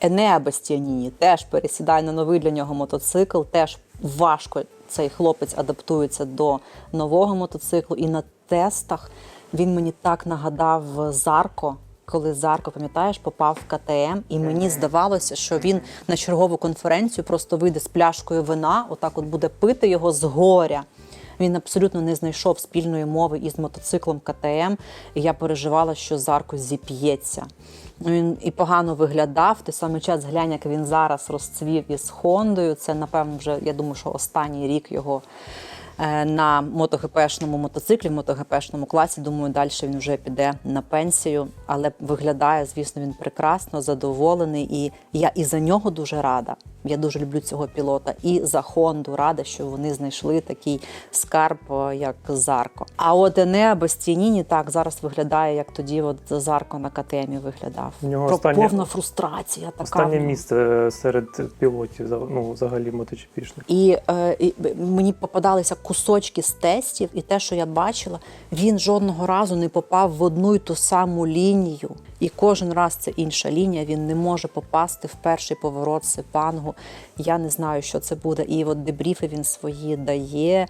Енеа Бастіаніні теж пересідає на новий для нього мотоцикл, теж важко цей хлопець адаптується до нового мотоциклу. І на тестах він мені так нагадав Зарко. Коли Зарко, пам'ятаєш, попав в КТМ, і мені здавалося, що він на чергову конференцію просто вийде з пляшкою вина, отак от буде пити його з горя. Він абсолютно не знайшов спільної мови із мотоциклом КТМ, і я переживала, що Зарко зіп'ється. Він і погано виглядав. В той самий час глянь, як він зараз розцвів із Хондою. Це, напевно, вже я думаю, що останній рік його на мотогпшному мотоциклі, в мотогпшному класі. Думаю, далі він вже піде на пенсію. Але виглядає, звісно, він прекрасно, задоволений. І я і за нього дуже рада. Я дуже люблю цього пілота. І за Хонду рада, що вони знайшли такий скарб, е, як Зарко. А от Енеа Бастіаніні так зараз виглядає, як тоді от Зарко на КТМі виглядав. В нього останнє- повна фрустрація. Така Останнє місце серед пілотів, ну, взагалі моточепішних. І, е, і мені попадалися кусочки з тестів, і те, що я бачила, він жодного разу не попав в одну й ту саму лінію. І кожен раз це інша лінія. Він не може попасти в перший поворот сепангу. Я не знаю, що це буде. І от дебріфи він свої дає.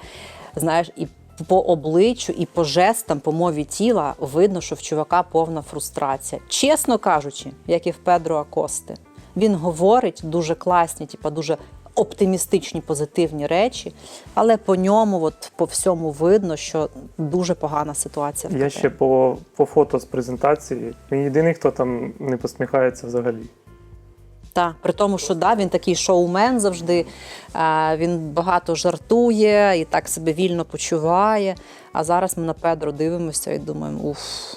Знаєш, і по обличчю, і по жестам, по мові тіла видно, що в чувака повна фрустрація. Чесно кажучи, як і в Педро Акости. Він говорить дуже класні, типа дуже оптимістичні, позитивні речі, але по ньому, от по всьому видно, що дуже погана ситуація. в Я ще по, по фото з презентації. Він єдиний, хто там не посміхається взагалі. Так, при тому, що да, він такий шоумен завжди, е, він багато жартує і так себе вільно почуває. А зараз ми на Педро дивимося і думаємо, уф,